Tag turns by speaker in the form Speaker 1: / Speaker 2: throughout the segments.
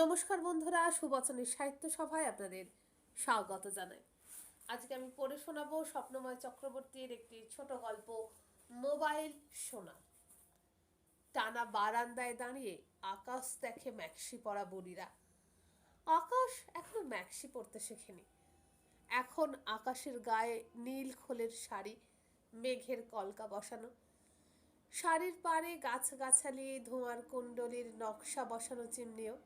Speaker 1: নমস্কার বন্ধুরা, সুবচনের সাহিত্য সভায় আপনাদের স্বাগত জানাই। আজকে আমি পড়ে শোনাবো স্বপ্নময় চক্রবর্তীর একটি ছোট গল্প, মোবাইল সোনা টানা বারান্দায় দাঁড়িয়ে আকাশ দেখে ম্যাক্সি পরা বুড়িরা আকাশ এখনও ম্যাক্সি পরতে শেখেনি। এখন আকাশের গায়ে নীল খোলের শাড়ি, মেঘের কলকা বসানো। শাড়ির পাড়ে গাছগাছালি, ধোঁয়ার কুণ্ডলীর নকশা বসানো চিমনিও।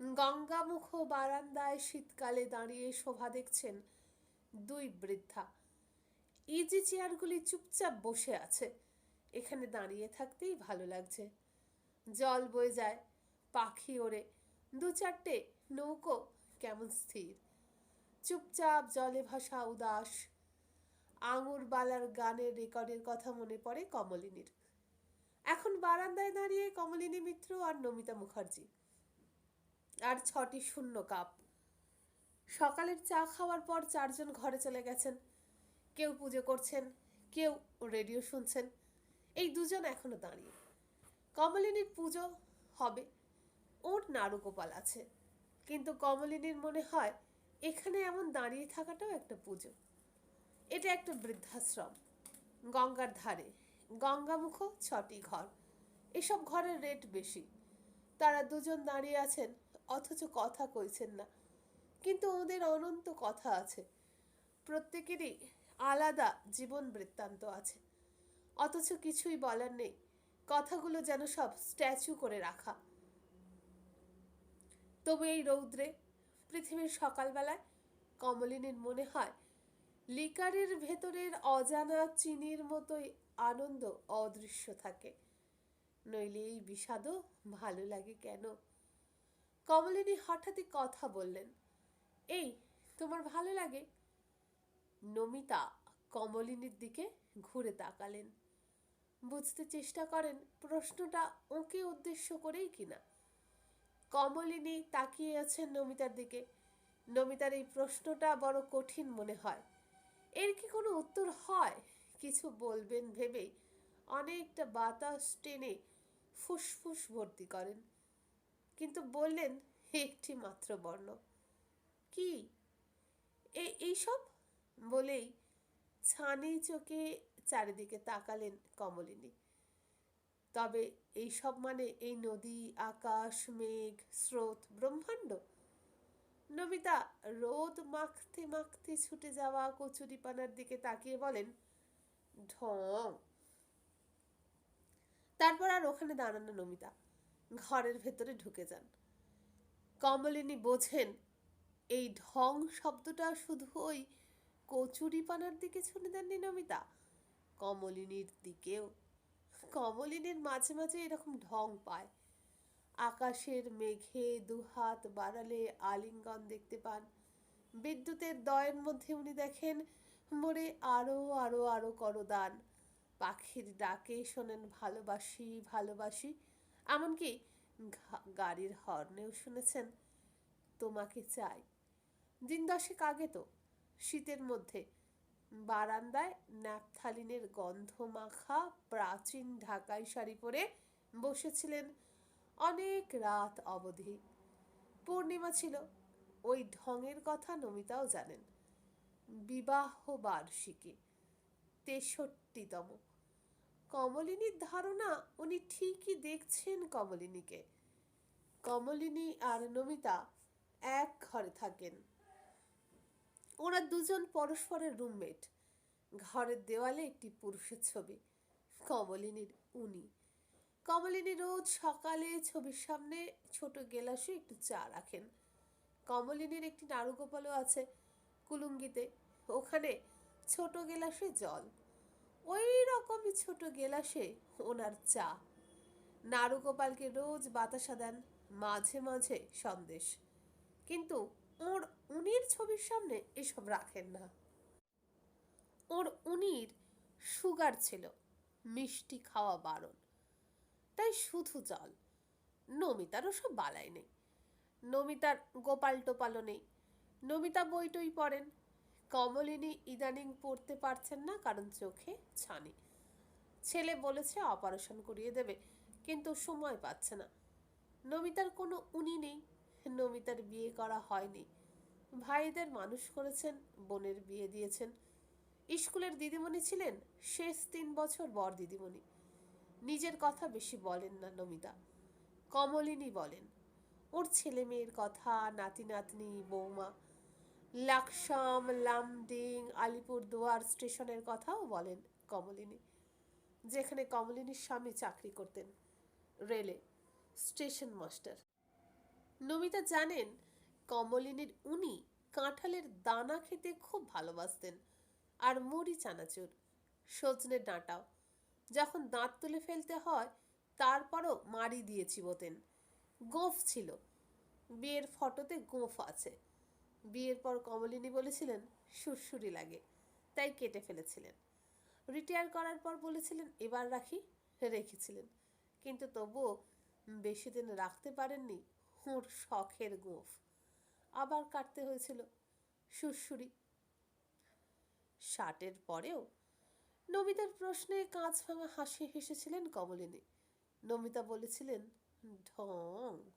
Speaker 1: গঙ্গামুখ বারান্দায় শীতকালে দাঁড়িয়ে শোভা দেখছেন দুই বৃদ্ধা। ইজি চেয়ারগুলি চুপচাপ বসে আছে। এখানে দাঁড়িয়ে থাকতেই ভালো লাগছে। জল বয়ে যায়, পাখি ওড়ে, দু চারটে নৌকো কেমন স্থির। চুপচাপ জলে ভাসা উদাস, আঙুর বালার গানের রেকর্ডের কথা মনে পড়ে কমলিনীর। এখন বারান্দায় দাঁড়িয়ে কমলিনী মিত্র আর নমিতা মুখার্জি। আর ছটি শূন্য কাপ। সকালের চা খাওয়ার পর চারজন ঘরে চলে গেছেন। কেউ পুজো করছেন, কেউ রেডিও শুনছেন। এই দুজন এখনও দাঁড়িয়ে। কমলিনীর পুজো হবে, ওর নাড়ুগোপাল আছে। কিন্তু কমলিনীর মনে হয় এখানে এমন দাঁড়িয়ে থাকাটাও একটা পুজো। এটা একটা বৃদ্ধাশ্রম, গঙ্গার ধারে। গঙ্গামুখ ছটি ঘর। এসব ঘরের রেট বেশি। তারা দুজন দাঁড়িয়ে আছেন অথচ কথা কইছেন না। কিন্তু ওদের অনন্ত কথা আছে। প্রত্যেকেরই আলাদা জীবন বৃত্তান্ত আছে। অথচ কিছুই বলার নেই। কথাগুলো যেন সব স্ট্যাচু করে রাখা। তবু এই রৌদ্রে পৃথিবীর সকালবেলায় কমলিনীর মনে হয়, লিকারের ভেতরের অজানা চিনির মতোই আনন্দ অদৃশ্য থাকে। নইলে এই বিষাদও ভালো লাগে কেন? কমলিনী হঠাৎই কথা বললেন, এই, তোমার ভালো লাগে? নমিতা কমলিনীর দিকে ঘুরে তাকালেন। বুঝতে চেষ্টা করেন, প্রশ্নটা ওকে উদ্দেশ্য করেই কিনা কমলিনী তাকিয়ে আছেন নমিতার দিকে। নমিতার এই প্রশ্নটা বড় কঠিন মনে হয়। এর কি কোনো উত্তর হয়? কিছু বলবেন ভেবেই অনেকটা বাতাস টেনে ফুসফুস ভর্তি করেন। কিন্তু বললেন একটি মাত্র বর্ণ। কি? এ, এইসব? বলেই ছানি চোখে চারিদিকে তাকালেন কমলিনী। তবে এইসব মানে এই নদী, আকাশ, মেঘ, স্রোত, ব্রহ্মাণ্ড? নমিতা, রোদ মাখতে মাখতে ছুটে যাওয়া কচুরিপানার দিকে তাকিয়ে বলেন, ঢং। তারপর আর ওখানে দাঁড়ানো নমিতা। ঘরের ভেতরে ঢুকে যান। কমলিনী বোঝেন, এই ঢং শব্দটা শুধু ওই কচুরিপানার দিকে ছুঁড়ে দেননি নমিতা। কমলিনীর দিকেও, কমলিনীর মাঝে মাঝে এরকম ঢং পায়। আকাশের মেঘে দুহাত বাড়ালে আলিঙ্গন দেখতে পান। বিদ্যুতের দয়ের মধ্যে উনি দেখেন মোরে আরও আরও আরও করদান। পাখির ডাকে শোনেন, ভালোবাসি ভালোবাসি। এমনকি গাড়ির হর্নেও শুনেছেন, তোমাকে চাই। দিন দশেক আগে তো, শীতের মধ্যে বারান্দায় ন্যাপথালিনের গন্ধ মাখা প্রাচীন ঢাকাই শাড়ি পরে বসেছিলেন অনেক রাত অবধি। পূর্ণিমা ছিল, ওই ঢঙের কথা নমিতাও জানেন। বিবাহ বার্ষিকী, তেষট্টিতম। কমলিনীর ধারণা উনি ঠিকই দেখছেন কমলিনীকে। কমলিনী আর নমিতা এক ঘরে থাকেন। ওরা দুজন পরস্পরের রুমমেট। ঘরের দেওয়ালে একটি পুরুষের ছবি, কমলিনীর উনি। কমলিনী রোজ সকালে ছবির সামনে ছোট গেলাসে একটু চা রাখেন। কমলিনীর একটি নাড়ুগোপালও আছে কুলুঙ্গিতে। ওখানে ছোট গেলাসে জল। ওই রকমই ছোট গেলাসে ওনার চা। নাড়ুগোপালকে রোজ বাতাসা দেন মাঝে মাঝে সন্দেশ। কিন্তু ওর উনির ছবির সামনে এসব রাখেন না। ওর উনির সুগার ছিল, মিষ্টি খাওয়া বারণ। তাই শুধু জল, নমিতারও সব বালাই নেই। নমিতার গোপাল টোপালও নেই। নমিতা বই টই পড়েন কমলিনী ইদানিং পড়তে পারছেন না, কারণ চোখে ছানি। ছেলে বলেছে অপারেশন করিয়ে দেবে, কিন্তু সময় পাচ্ছে না। নমিতার কোনো উনি নেই, নমিতার বিয়ে করা হয়নি। ভাইদের মানুষ করেছেন, বোনের বিয়ে দিয়েছেন। স্কুলের দিদিমণি ছিলেন, শেষ তিন বছর বর দিদিমণি। নিজের কথা বেশি বলেন না নমিতা। কমলিনী বলেন, ওর ছেলে মেয়ের কথা নাতি নাতনি বৌমা লাকসাম, লামডিং, আলিপুরদুয়ার স্টেশনের কথাও বলেন কমলিনী। যেখানে কমলিনীর স্বামী চাকরি করতেন, রেলে, স্টেশন মাস্টার। নমিতা জানেন, কমলিনীর উনি কাঁঠালের দানা খেতে খুব ভালোবাসতেন আর মুড়ি চানাচুর, সজনে ডাঁটাও। যখন দাঁত তুলে ফেলতে হয়, তারপরও মারি দিয়ে চিবোতেন। গোঁফ ছিল। বিয়ের ফটোতে গোঁফ আছে। বিয়ের পর কমলিনী বলেছিলেন সুরসুরি লাগে। তাই কেটে ফেলেছিলেন। রিটায়ার করার পর বলেছিলেন, এবার রাখি। রেখেছিলেন। কিন্তু তবুও বেশি দিন রাখতে পারেননি ওর শখের গোঁফ। আবার কাটতে হয়েছিল সুরসুরি ষাটের পরেও নমিতার প্রশ্নে কাঁচ ভাঙা হাসি হেসেছিলেন কমলিনী। নমিতা বলেছিলেন, ঢং।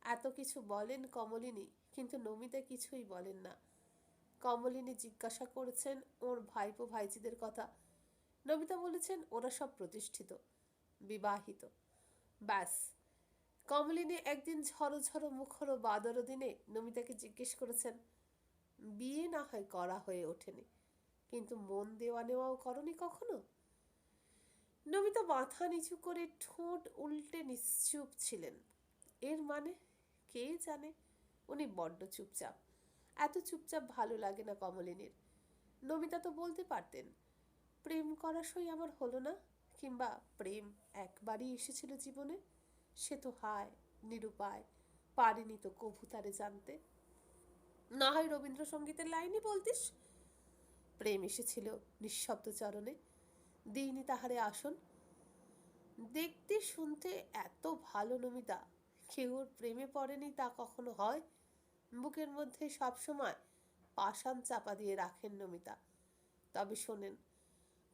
Speaker 1: এত কিছু বলেন কমলিনী কিন্তু নমিতা কিছুই বলেন না। কমলিনী জিজ্ঞাসা করেছেন ওর ভাইপো ভাইজিদের কথা। নমিতা বলেছেন ওরা সব প্রতিষ্ঠিত, বিবাহিত। ব্যাস। কমলিনী একদিন ঝড়ো ঝড়ো মুখর বাদর দিনে নমিতাকে জিজ্ঞেস করেছেন, বিয়ে না হয় করা হয়ে ওঠেনি, কিন্তু মন দেওয়া নেওয়াও করনি কখনো? নমিতা মাথা নিচু করে ঠোঁট উল্টে নিশ্চুপ ছিলেন। এর মানে কে জানে? উনি বড্ড চুপচাপ। এত চুপচাপ ভালো লাগে না কমলিনীর। নমিতা তো বলতে পারতেন, প্রেম করা সই আমার হলো না, কিংবা প্রেম একবারই এসেছিল জীবনে, সে তো হায়, নিরুপায়, পারেনি তো কভু তারে জানতে। না হয় রবীন্দ্রসঙ্গীতের লাইনই বলতিস। প্রেম এসেছিল নিঃশব্দ চরণে, দিইনি তাহারে আসন। দেখতে শুনতে এত ভালো নমিতা, কেউ প্রেমে পড়েনি তা কখনো হয়? বুকের মধ্যে সবসময় পাষাণ চাপা দিয়ে রাখেন নমিতা। তবে শোনেন,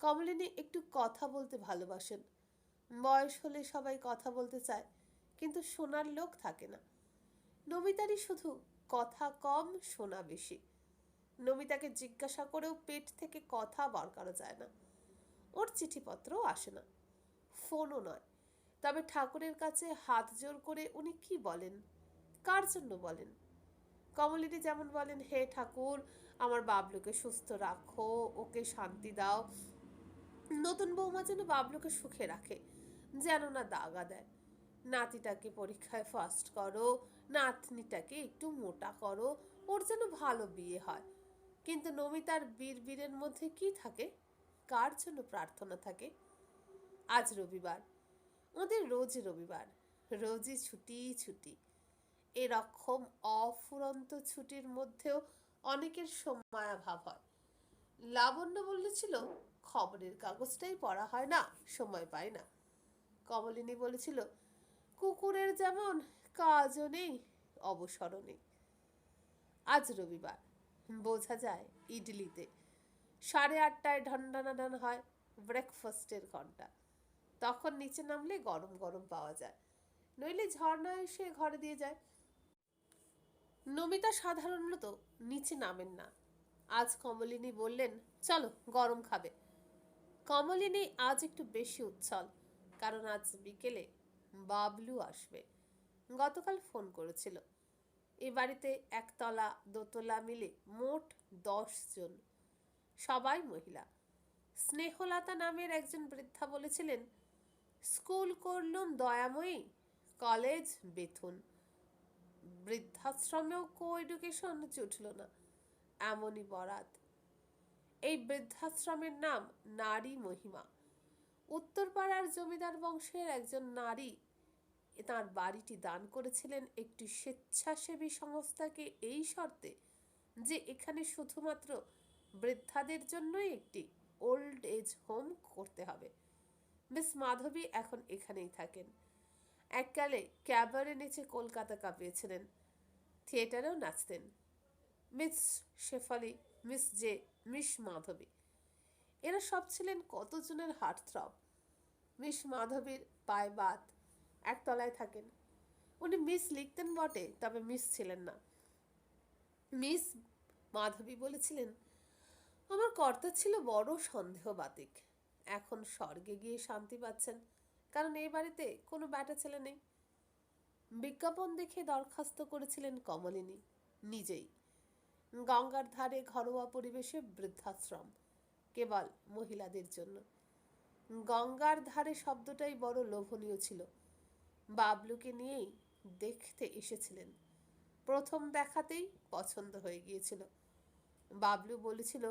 Speaker 1: কমলিনী একটু কথা বলতে ভালোবাসেন। বয়স হলে সবাই কথা বলতে চায়, কিন্তু শোনার লোক থাকে না। নমিতারই শুধু কথা কম, শোনা বেশি। নমিতাকে জিজ্ঞাসা করেও পেট থেকে কথা বার করা যায় না। ওর চিঠিপত্রও আসে না। ফোনও নয়। তবে ঠাকুরের কাছে হাত জোর করে উনি কি বলেন? কার জন্য বলেন? কমলিনী যেমন বলেন, হে ঠাকুর, আমার বাবলুকে সুস্থ রাখো, ওকে শান্তি দাও। নতুন বৌমা যেন বাবলুকে সুখে রাখে, যেন না দাগা দেয়। নাতিটাকে পরীক্ষায় ফার্স্ট করো, নাতনিটাকে একটু মোটা করো, ওর যেন ভালো বিয়ে হয়। কিন্তু নমিতার বীর বীরের মধ্যে কি থাকে? কার জন্য প্রার্থনা থাকে? আজ রবিবার, ওদের রোজ রবিবার, রোজই ছুটি ছুটি। এরকম অফুরন্ত ছুটির মধ্যেও অনেকের সময়াভাব হয়। লাবণ্য বলেছিল, খবরের কাগজটাই পড়া হয় না, সময় পায় না। কমলিনী বলেছিল, কুকুরের যেমন কাজও নেই, অবসরও নেই। আজ রবিবার, বোঝা যায় ইডলিতে সাড়ে আটটায় ঢন্ডানাডান হয় ব্রেকফাস্টের ঘণ্টা তখন নিচে নামলে গরম গরম পাওয়া যায়। নইলে ঝর্ণা এসে ঘরে দিয়ে যায়। নমিতা সাধারণত নিচে নামেন না। আজ কমলিনী বললেন, চলো, গরম খাবে। কমলিনী আজ একটু বেশি উচ্ছল, কারণ আজ বিকেলে বাবলু আসবে। গতকাল ফোন করেছিল। এ বাড়িতে একতলা, দোতলা মিলে মোট দশ জন। সবাই মহিলা। স্নেহলতা নামের একজন বৃদ্ধা বলেছিলেন, স্কুল করলুম দয়াময়ী, কলেজ বেথুন। বৃদ্ধাশ্রমেও কো এডুকেশন জুটল না। এমনই বরাত। এই বৃদ্ধাশ্রমের নাম নারী মহিমা। উত্তরপাড়ার জমিদার বংশের একজন নারী তার বাড়িটি দান করেছিলেন একটি স্বেচ্ছাসেবী সংস্থাকে এই শর্তে যে এখানে শুধুমাত্র বৃদ্ধাদের জন্যই একটি ওল্ড এজ হোম করতে হবে। মিস মাধবী এখন এখানেই থাকেন। এককালে ক্যাবারে নেচে কলকাতা কাঁপিয়েছিলেন। থিয়েটারেও নাচতেন। Miss Shefali, miss J, miss Madhabi. এরা সব ছিলেন কতজনের হার্টথ্রব? মিস মাধবীর পায়ে বাত একতলায় থাকেন। উনি মিস লিখতেন বটে, তবে মিস ছিলেন না। মিস মাধবী বলেছিলেন, আমার কর্তা ছিল বড় সন্দেহবাতিক। এখন স্বর্গে গিয়ে শান্তি পাচ্ছেন। কারণ এই বাড়িতে কোনো ব্যাটা ছেলে নেই। বিজ্ঞাপন দেখে দরখাস্ত করেছিলেন কমলিনী, নিজেই। গঙ্গার ধারে ঘরোয়া পরিবেশে বৃদ্ধাশ্রম, কেবল মহিলাদের জন্য। গঙ্গার ধারে শব্দটাই বড় লোভনীয় ছিল। বাবলুকে নিয়েই দেখতে এসেছিলেন। প্রথম দেখাতেই পছন্দ হয়ে গিয়েছিল। বাবলু বলেছিল,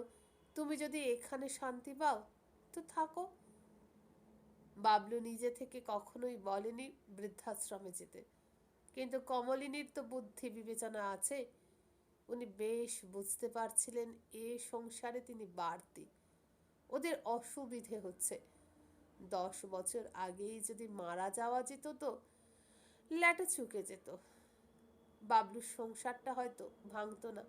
Speaker 1: তুমি যদি এখানে শান্তি পাও, তো থাকো। বাবলু নিজে থেকে কখনোই বলেনি বৃদ্ধাশ্রমে যেতে। কিন্তু কমলিনীর তো বুদ্ধি বিবেচনা আছে। উনি বেশ বুঝতে পারছিলেন এ সংসারে তিনি বাড়তি। ওদের অসুবিধে হচ্ছে। দশ বছর আগেই যদি মারা যাওয়া যেত তো ল্যাটে চুকে যেত। বাবলুর সংসারটা হয়তো ভাঙতো না।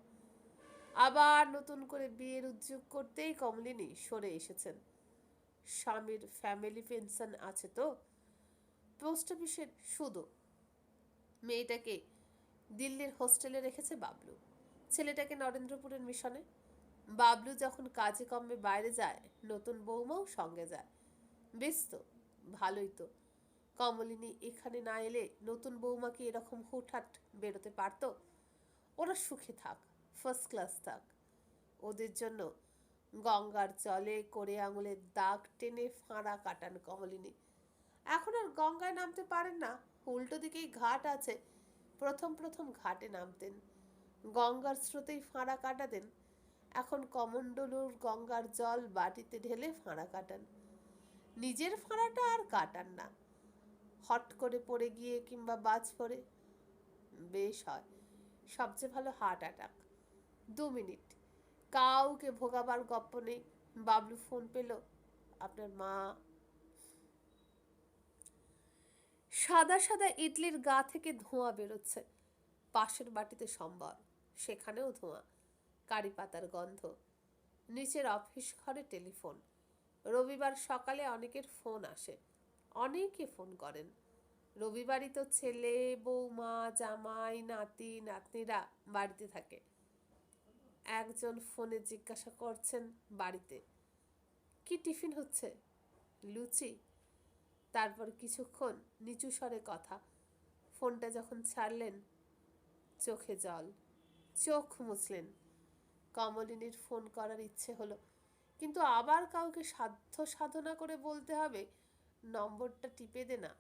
Speaker 1: আবার নতুন করে বিয়ের উদ্যোগ করতেই কমলিনী সরে এসেছেন। স্বামীর ফ্যামিলি পেনশন আছে তো? পোস্ট অফিসের শুধু। মেয়েটাকে দিল্লির হোস্টেলে রেখেছে বাবলু। ছেলেটাকে নরেন্দ্রপুরের মিশনে। বাবলু যখন কাজে কমে বাইরে যায়, নতুন বৌমাও সঙ্গে যায়। বেশ তো, ভালোই তো। কমলিনী এখানে না এলে নতুন বৌমা কি এরকম হুটহাট বেরোতে পারতো? ওরা সুখে থাক ফার্স্ট ক্লাস থাক। ওদের জন্য গঙ্গার জলে করে আঙুলের দাগ টেনে ফাঁড়া কাটান কমলিনী। এখন আর গঙ্গায় নামতে পারেন না, উল্টো দিকেই ঘাট আছে। প্রথম প্রথম ঘাটে নামতেন। গঙ্গার স্রোতেই ফাঁড়া কাটাতেন। এখন কমণ্ডলুর গঙ্গার জল বাটিতে ঢেলে ফাঁড়া কাটান। নিজের ফাঁড়াটা আর কাটান না। হট করে পড়ে গিয়ে কিংবা বাজ পড়ে। বেশ হয়। সবচেয়ে ভালো হার্ট অ্যাটাক। দু মিনিট। কাউকে ভোগাবার গপ্প নেই। বাবলু ফোন পেল, আপনার মা সাদা সাদা ইডলির গা থেকে ধোঁয়া বেরোচ্ছে। পাশের বাটিতে সম্বর, সেখানেও ধোঁয়া। কারি পাতার গন্ধ, নিচের অফিস ঘরে টেলিফোন। রবিবার সকালে অনেকের ফোন আসে, অনেকে ফোন করেন। রবিবারই তো ছেলে, বৌমা, জামাই, নাতি, নাতনিরা বাড়িতে থাকে। একজন ফোনে জিজ্ঞাসা করছেন বাড়িতে, কি টিফিন হচ্ছে? লুচি। তারপর কিছুক্ষণ নিচু স্বরে কথা, ফোনটা যখন ছাড়লেন, চোখে জল, চোখ মুছলেন। কমলিনীর ফোন করার ইচ্ছে হলো, কিন্তু আবার কাউকে সাধ্য সাধনা করে বলতে হবে? নম্বরটা টিপে দে না।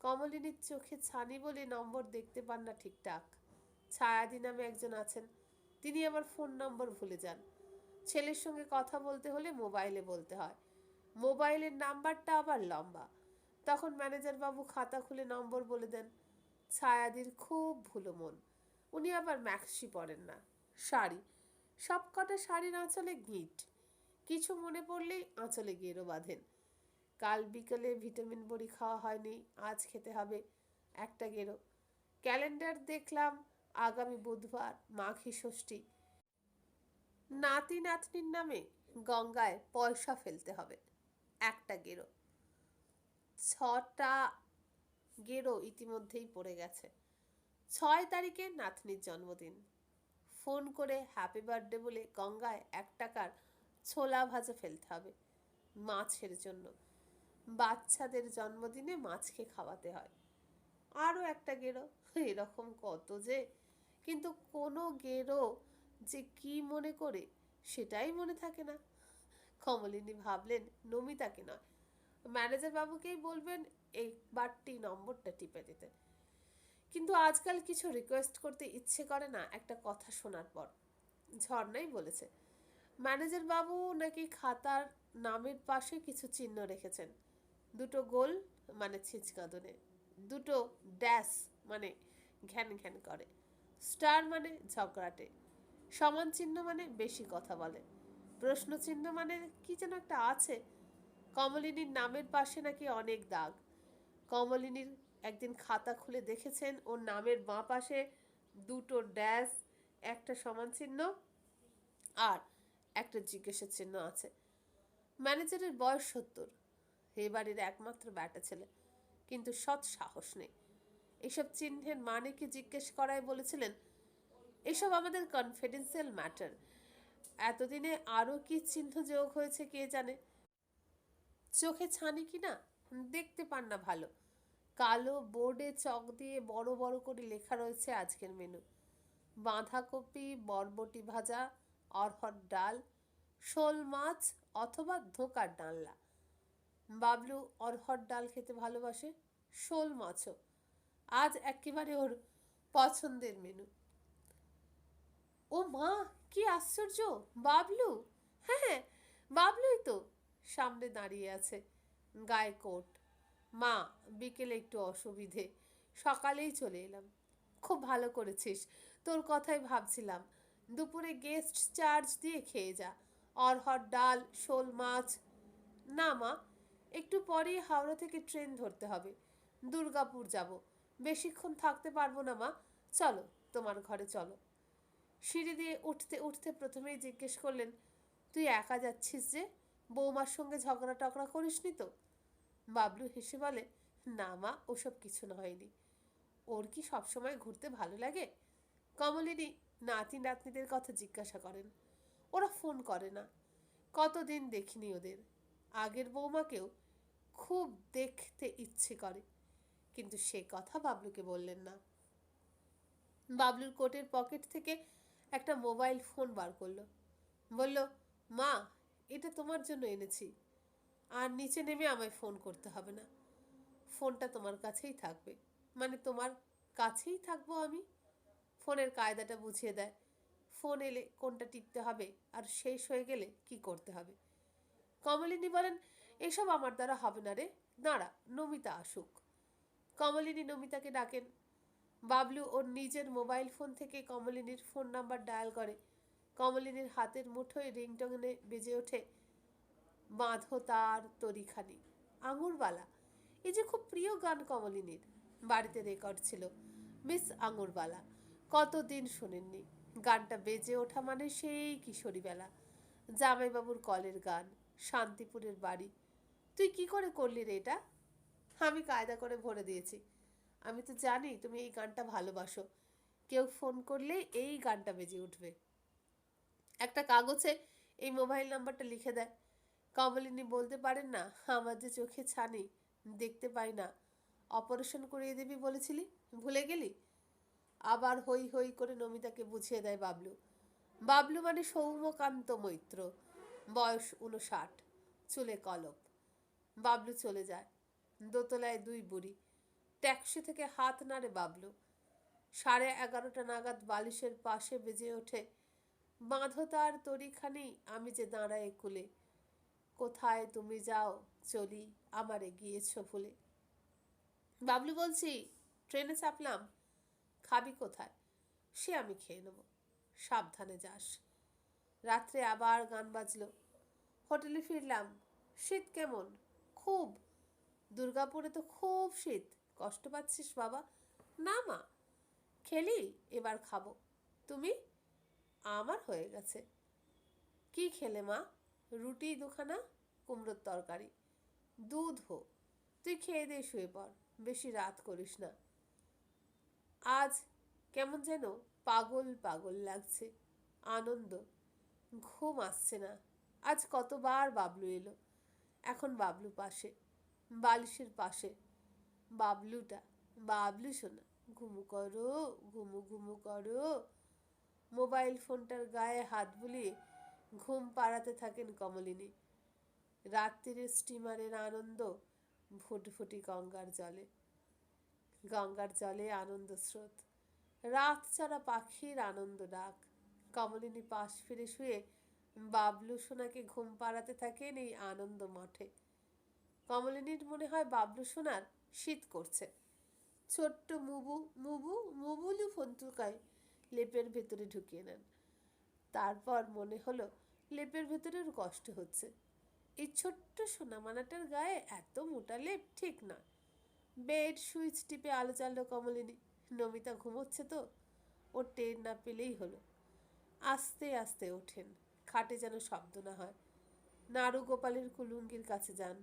Speaker 1: কমলিনীর চোখে ছানি বলে নম্বর দেখতে পান না ঠিকঠাক। ছায়াদি নামে একজন আছেন তিনি আমার ফোন নম্বর ভুলে যান। ছেলের সঙ্গে কথা বলতে হলে মোবাইলে বলতে হয়। মোবাইলের নাম্বারটা আবার লম্বা। তখন ম্যানেজার বাবু খাতা খুলে নম্বর বলে দেন, ছায়াদির খুব ভুলো মন। উনি আবার ম্যাক্সি পরেন না। শাড়ি। সব কটা শাড়ির আঁচলে গিট কিছু মনে পড়লেই আঁচলে গেরো বাঁধেন। কাল বিকেলে ভিটামিন বড়ি খাওয়া হয়নি, আজ খেতে হবে। একটা গেরো। ক্যালেন্ডার দেখলাম আগামী বুধবার মাঘী ষষ্ঠী। নাতি নাতনির নামে গঙ্গায় পয়সা ফেলতে হবে। একটা গেরো। ছটা গেরো ইতিমধ্যেই পড়ে গেছে। ছয় তারিখে নাতনির জন্মদিন। ফোন করে হ্যাপি বার্থডে বলে গঙ্গায় এক টাকার ছোলা ভাজা ফেলতে হবে। মাছের জন্য। বাচ্চাদের জন্মদিনে মাছকে খাওয়াতে হয়। আরও একটা গেরো। এরকম কত যে। কিন্তু কোনো গেরো যে কি মনে করে, সেটাই মনে থাকে না। কমলিনী ভাবলেন নমিতাকে নয়? ম্যানেজার বাবুকেই বলবেন, এই বারটি নম্বরটা টিপে দিতে। কিন্তু আজকাল কিছু রিকোয়েস্ট করতে ইচ্ছে করে না একটা কথা শোনার পর। ঝর্ণাই বলেছে, ম্যানেজার বাবু নাকি খাতার নামের পাশে কিছু চিহ্ন রেখেছেন। দুটো গোল মানে ছিচকাঁদনে। দুটো ড্যাশ মানে ঘ্যান ঘ্যান করে। স্টার মানে ঝগড়াটে, সমান চিহ্ন মানে বেশি কথা বলে। প্রশ্ন চিহ্ন মানে কি যেন একটা আছে। কমলিনীর নামের পাশে নাকি অনেক দাগ। কমলিনীর একদিন খাতা খুলে দেখেছেন, ওর নামের বাঁ পাশে দুটো ড্যাশ, একটা সমান চিহ্ন আর একটা জিজ্ঞাসা চিহ্ন আছে। ম্যানেজারের বয়স সত্তর, এ বাড়ির একমাত্র ব্যাটা ছেলে। কিন্তু সৎ সাহস নেই। এসব চিহ্নের মানে কি জিজ্ঞেস করায় বলেছিলেন? এসব আমাদের কনফিডেন্সিয়াল ম্যাটার এতদিনে আরও কি চিহ্ন যোগ হয়েছে কে জানে? চোখে ছানি কি না? দেখতে পান না ভালো। কালো বোর্ডে চক দিয়ে বড় বড় করে লেখা রয়েছে আজকের মেনু বাঁধাকপি, বরবটি ভাজা, অরহর ডাল, শোল মাছ অথবা ধোকার ডালনা। বাবলু অরহর ডাল খেতে ভালোবাসে শোল মাছও। আজ একেবারে ওর পছন্দের মেনু ও মা, কি আশ্চর্য! বাবলু? হ্যাঁ হ্যাঁ বাবলুই তো। সামনে দাঁড়িয়ে আছে গায়ে কোট। মা, বিকেলে একটু অসুবিধে। সকালেই চলে এলাম। খুব ভালো করেছিস। তোর কথাই ভাবছিলাম। দুপুরে গেস্ট চার্জ দিয়ে খেয়ে যা। অরহর ডাল, শোল মাছ। না মা একটু পরেই হাওড়া থেকে ট্রেন ধরতে হবে। দুর্গাপুর যাব। বেশিক্ষণ থাকতে পারব না, মা। চলো, তোমার ঘরে চলো। সিঁড়ি দিয়ে উঠতে উঠতে প্রথমেই জিজ্ঞেস করলেন, তুই একা যাচ্ছিস যে? বৌমার সঙ্গে ঝগড়া টগড়া করিসনি তো? বাবলু হেসে বলে, না, মা, ওসব কিছু না হয়নি। ওর কি সবসময় ঘুরতে ভালো লাগে? কমলিনী নাতি নাতনিদের কথা জিজ্ঞাসা করেন। ওরা ফোন করে না। কতদিন দেখিনি ওদের। আগের বৌমাকেও খুব দেখতে ইচ্ছে করে। কিন্তু সে কথা বাবলুকে বললেন না। বাবলুর কোটের পকেট থেকে একটা মোবাইল ফোন বার করল। বলল, মা, এটা তোমার জন্য এনেছি। আর নিচে নেমে আমায় ফোন করতে হবে না। ফোনটা তোমার কাছেই থাকবে। মানে তোমার কাছেই থাকব আমি? ফোনের কায়দাটা বুঝিয়ে দেয়। ফোন এলে কোনটা টিপতে হবে আর শেষ হয়ে গেলে কি করতে হবে? কমলিনী বলেন, এসব আমার দ্বারা হবে না রে। দাঁড়া, নমিতা আসুক। কমলিনী নমিতাকে ডাকেন। বাবলু ওর নিজের মোবাইল ফোন থেকে কমলিনীর ফোন নাম্বার ডায়াল করে। কমলিনীর হাতের মুঠোয় রিংটনে বেজে ওঠে, বাঁধো তার তরিখানি, আঙুরবালা। এই যে খুব প্রিয় গান কমলিনীর। বাড়িতে রেকর্ড ছিল, মিস আঙুরবালা, কতদিন শোনেননি? গানটা বেজে ওঠা মানে সেই কিশোরীবেলা। জামাইবাবুর কলের গান শান্তিপুরের বাড়ি। তুই কি করে করলি রে এটা? আমি কায়দা করে ভরে দিয়েছি। আমি তো জানি তুমি এই গানটা ভালোবাসো। কেউ ফোন করলে এই গানটা বেজে উঠবে। একটা কাগজে এই মোবাইল নাম্বারটা লিখে দেয়। কমলিনী বলতে পারেন না, আমার যে চোখে ছানি, দেখতে পাই না। অপারেশন করিয়ে দিবি বলেছিলি? ভুলে গেলি? আবার হই হই করে নমিতাকে বুঝিয়ে দেয় বাবলু। বাবলু মানে সৌম্যকান্ত মৈত্র। বয়স উনষাট চুলে কলপ। বাবলু চলে যায়, দোতলায় দুই বুড়ি। ট্যাক্সি থেকে হাত নাড়ে বাবলু। সাড়ে এগারোটা নাগাদ বালিশের পাশে বেজে ওঠে, বাঁধো তার তরিখানি আমি যে দাঁড়ায় কুলে কোথায় তুমি যাও, চলি, আমারে গিয়েছ ভুলে। বাবলু বলছি, ট্রেনে চাপলাম। খাবি কোথায়? সে আমি খেয়ে নেব। সাবধানে যাস। রাত্রে আবার গান বাজলো। হোটেলে ফিরলাম। শীত কেমন? খুব। দুর্গাপুরে তো খুব শীত। কষ্ট পাচ্ছিস বাবা। না মা, খেলি, এবার খাব। তুমি? আমার হয়ে গেছে। কি খেলে মা? রুটি, দুখানা, কুমড়োর তরকারি। দুধ হো। তুই খেয়ে দিয়ে শুয়ে পড়। বেশি রাত করিস না। আজ কেমন যেন পাগল পাগল লাগছে। আনন্দ। ঘুম আসছে না। আজ কতবার বাবলু এলো। এখন বাবলু পাশে, বালিশের পাশে। বাবলুটা, বাবলু শোনা, ঘুমু করো, ঘুমু ঘুমু করো। মোবাইল ফোনটার গায়ে হাত বুলিয়ে ঘুম পাড়াতে থাকেন কমলিনী। রাত্রির স্টিমারের আনন্দ ফুটফুটি গঙ্গার জলে। গঙ্গার জলে আনন্দ স্রোত। রাত ছাড়া পাখির আনন্দ ডাক। কমলিনী পাশ ফিরে শুয়ে বাবলু সোনাকে ঘুম পাড়াতে থাকেন এই আনন্দ মঠে। কমলিনীর মনে হয় বাবলু সোনার শীত করছে। ছোট্ট মুবু মুবু, মুবুলু ফন্তুকায় লেপের ভেতরে ঢুকিয়ে নেন। তারপর মনে হলো লেপের ভেতরে কষ্ট হচ্ছে। এই ছোট্ট সোনামানাটার গায়ে এত মোটা লেপ ঠিক না। বেড, সুইচ টিপে আলো চাললো কমলিনী। নমিতা ঘুমোচ্ছে তো। ও টের না পেলেই হলো। আস্তে আস্তে ওঠেন। খাটে যেন শব্দ না হয়। নাড়ু গোপালের কুলুঙ্গির কাছে যান।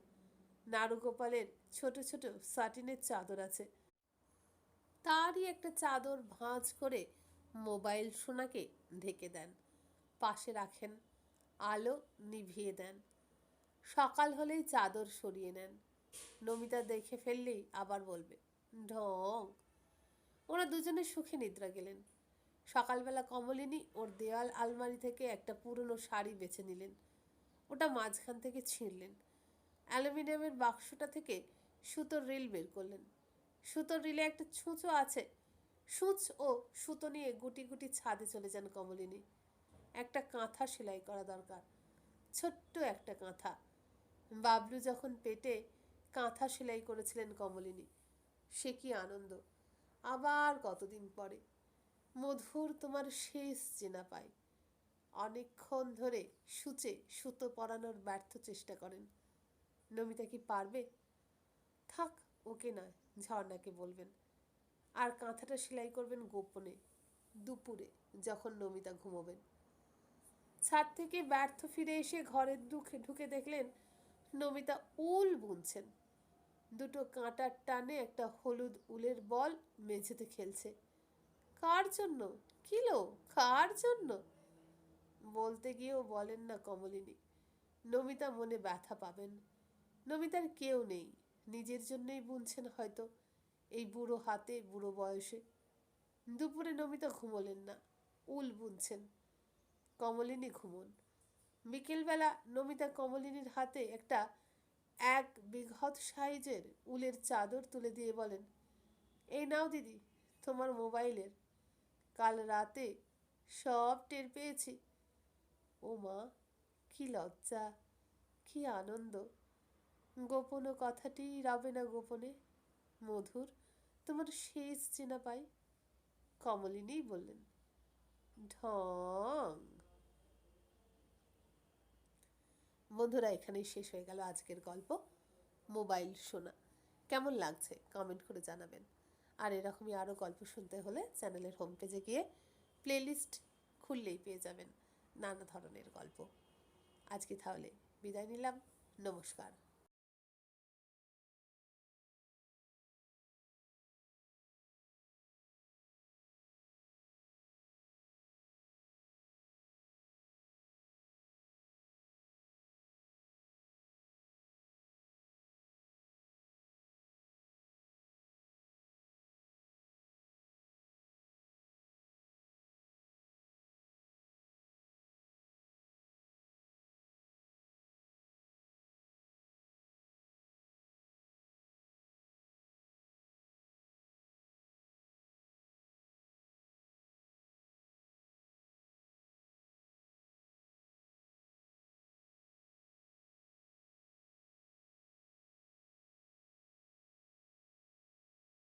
Speaker 1: নাড়ু গোপালের ছোট ছোট সাটিনের চাদর আছে। তারই একটা চাদর ভাঁজ করে মোবাইল সোনাকে ঢেকে দেন। পাশে রাখেন, আলো নিভিয়ে দেন। সকাল হলেই চাদর সরিয়ে নেন। নমিতা দেখে ফেললেই আবার বলবে, ঢং। ওরা দুজনে সুখে নিদ্রা গেলেন। সকালবেলা কমলিনী ওর দেওয়াল আলমারি থেকে একটা পুরনো শাড়ি বেছে নিলেন। ওটা মাঝখান থেকে ছিঁড়লেন। অ্যালুমিনিয়ামের বাক্সটা থেকে সুতোর রিল বের করলেন। সুতোর রিলে একটা ছুঁচো আছে। সূচ ও সুতো নিয়ে গুটি গুটি ছাদে চলে যান কমলিনী। একটা কাঁথা সেলাই করা দরকার। ছোট্ট একটা কাঁথা। বাবলু যখন পেটে কাঁথা সেলাই করেছিলেন কমলিনী, সে কি আনন্দ। আবার কতদিন পরে। মধুর তোমার শেষ চেনা পাই অনেকক্ষণ ধরে সূচে সুতো পরানোর ব্যর্থ চেষ্টা করেন। নমিতা কি পারবে? থাক, ওকে নয় ঝর্ণাকে বলবেন। আর কাঁথাটা সেলাই করবেন গোপনে, দুপুরে, যখন নমিতা ঘুমোবেন। ছাদ থেকে ব্যর্থ ফিরে এসে ঘরের দুঃখে ঢুকে দেখলেন নমিতা উল বুনছেন। দুটো কাঁটার টানে একটা হলুদ উলের বল মেঝেতে খেলছে। কার জন্য? কিলো? কার জন্য? বলতে গিয়েও বলেন না কমলিনী। নমিতা মনে ব্যথা পাবেন। নমিতার কেউ নেই। নিজের জন্যই বুনছেন হয়তো এই বুড়ো হাতে, বুড়ো বয়সে। দুপুরে নমিতা ঘুমোলেন না। উল বুনছেন। কমলিনী ঘুমন। বিকেলবেলা নমিতা কমলিনীর হাতে একটা এক বিঘত সাইজের উলের চাদর তুলে দিয়ে বলেন, এই নাও দিদি, তোমার মোবাইলের। কাল রাতে সব টের পেয়েছি। ও মা কি লজ্জা, কি আনন্দ। গোপন কথাটি রাবে না গোপনে। মধুর, তোমার শেষ চেনা পাই। কমলিনীই বললেন, ঢং। বন্ধুরা, এখানেই শেষ হয়ে গেল আজকের গল্প। মোবাইল শোনা কেমন লাগছে? কমেন্ট করে জানাবেন। আর এরকমই আরও গল্প শুনতে হলে চ্যানেলের হোম পেজে গিয়ে প্লেলিস্ট খুললেই পেয়ে যাবেন নানা ধরনের গল্প। আজকে তাহলে বিদায় নিলাম, নমস্কার।